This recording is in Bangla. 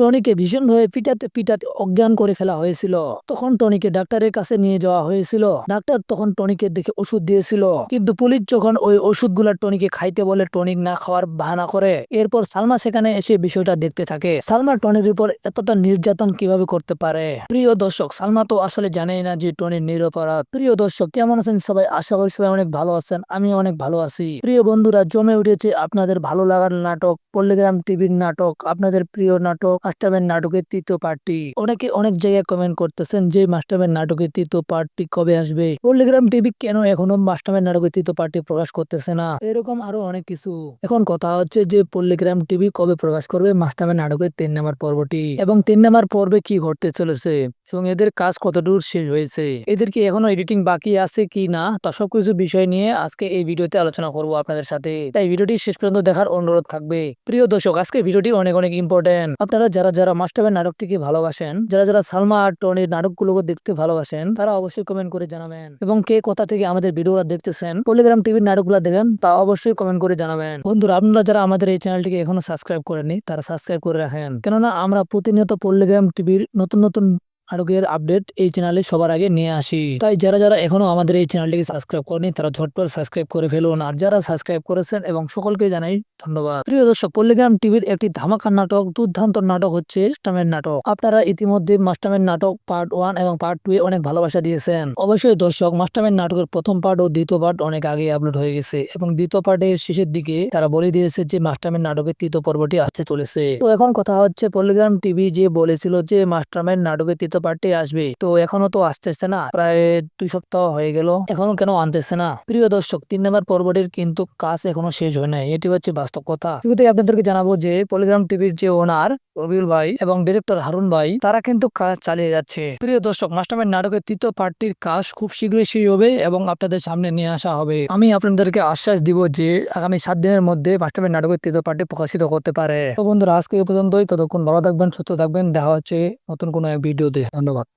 টনিকে ভীষণভাবে পিটাতে পিটাতে অজ্ঞান করে ফেলা হয়েছিল। তখন টনিকে ডাক্তারের কাছে নিয়ে যাওয়া হয়েছিল। ডাক্তার তখন টনিকে দেখে ওষুধ দিয়েছিল। কিন্তু পুলিশ যখন ওই ওষুধগুলা টনিকে খাইতে বলে, টনিক না খাওয়ার বাহানা করে, এরপর সালমা সেখানে এসে বিষয়টা দেখতে থাকে। সালমা টনির উপর এতটা নির্যাতন কীভাবে করতে পারে? প্রিয় দর্শক, সালমা তো আসলে জানেই না যে টনির নিরপরাধ। প্রিয় দর্শক, কেমন আছেন সবাই? আশা করি সবাই অনেক ভালো আছেন, আমি অনেক ভালো আছি। প্রিয় বন্ধুরা, জমে উঠেছে আপনাদের ভালো লাগার নাটক, পল্লিগ্রাম টিভির নাটক, আপনাদের প্রিয় নাটক। মাস্টারম্যান নাটকের তৃতীয় পার্টি অনেকে অনেক জায়গায় কমেন্ট করতেছেন যে, মাস্টারম্যান নাটকের তৃতীয় পার্টি কবে আসবে? পল্লিগ্রাম টিভি কেন এখনও মাস্টারম্যান নাটকের তৃতীয় পার্টি প্রকাশ করতেছে না? এরকম আরও অনেক কিছু। এখন কথা হচ্ছে যে, পল্লিগ্রাম টিভি কবে প্রকাশ করবে মাস্টারম্যান নাটকের তিন নাম্বার পর্বটি? এবং তিন নাম্বার পর্বে কি ঘটতে চলেছে? এবং এদের কাজ কতদূর শেষ হয়েছে? এদের কি এখনও এডিটিং বাকি আছে কি না? তা সবকিছু বিষয় নিয়ে আজকে এই ভিডিওতে আলোচনা করব আপনাদের সাথে। তাই ভিডিওটি শেষ পর্যন্ত দেখার অনুরোধ থাকবে। প্রিয় দর্শক, আজকে ভিডিওটি অনেক অনেক ইম্পর্টেন্ট আপনারা যারা যারা মাস্টারম্যান নাটকটিকে ভালোবাসেন, যারা যারা সালমা আর টনির নাটকগুলোকে দেখতে ভালোবাসেন, তারা অবশ্যই কমেন্ট করে জানাবেন। এবং কে কোথা থেকে আমাদের ভিডিও দেখতেছেন পলিগ্রাম টিভির নাটকগুলো দেখেন, তা অবশ্যই কমেন্ট করে জানাবেন। বন্ধুরা, আপনারা যারা আমাদের এই চ্যানেলটিকে এখনও সাবস্ক্রাইব করেননি, তারা সাবস্ক্রাইব করে রাখেন। কেননা আমরা প্রতিনিয়ত পল্লিগ্রাম টিভির নতুন নতুন নাটকের আপডেট এই চ্যানেলে সবার আগে নিয়ে আসি। তাই যারা যারা এখনও আমাদের এই চ্যানেলটিকে সাবস্ক্রাইব করেনি, তারা ঝটপট সাবস্ক্রাইব করে ফেলুন। আর যারা সাবস্ক্রাইব করেছেন এবং সকলকে জানাই ধন্যবাদ। প্রিয় দর্শক, পল্লিগ্রাম টিভির একটি ধামাকার নাটক, দুর্দান্ত নাটক হচ্ছে মাস্টারম্যান নাটক। আপনারা ইতিমধ্যে মাস্টারম্যান নাটক পার্ট ওয়ান এবং পার্ট টু এ অনেক ভালোবাসা দিয়েছেন। অবশ্যই দর্শক মাস্টারম্যান নাটকের প্রথম পার্ট ও দ্বিতীয় পার্ট অনেক আগে আপলোড হয়ে গেছে এবং দ্বিতীয় পার্টের শেষের দিকে তারা বলে দিয়েছে যে মাস্টারম্যান নাটকের তৃতীয় পর্বটি আসতে চলেছে। তো এখন কথা হচ্ছে পল্লিগ্রাম টিভি যে বলেছিল যে মাস্টারম্যান নাটকের তৃতীয় পার্টটি আসবে। তো এখনও তো আসতেছে না, প্রায় দুই সপ্তাহ হয়ে গেল। এখনও কেন আনতেছে না? প্রিয় দর্শক, তিন নম্বর পর্বটির কিন্তু কাজ এখনও শেষ হয় নাই। এটি হচ্ছে বাস্তব কথা। শুরুতেই আপনাদেরকে জানাব যে পলিগ্রাম টিভির যে ওনার রবিউল ভাই এবং ডিরেক্টর হারুন ভাই, তারা কিন্তু কাজ চালিয়ে যাচ্ছে। প্রিয় দর্শক মাস্টারম্যান নাটকের তৃতীয় পার্টির কাজ খুব শীঘ্রই শেষ হবে এবং আপনাদের সামনে নিয়ে আসা হবে। আমি আপনাদেরকে আশ্বাস দিব যে আগামী সাত দিনের মধ্যে মাস্টারম্যান নাটকের তৃতীয় পার্টি প্রকাশিত করতে পারে। তো বন্ধুরা, আজকে পর্যন্তই। ততক্ষণ ভালো থাকবেন, সুস্থ থাকবেন। দেখা হচ্ছে নতুন কোনো এক ভিডিওতে ধন্যবাদ।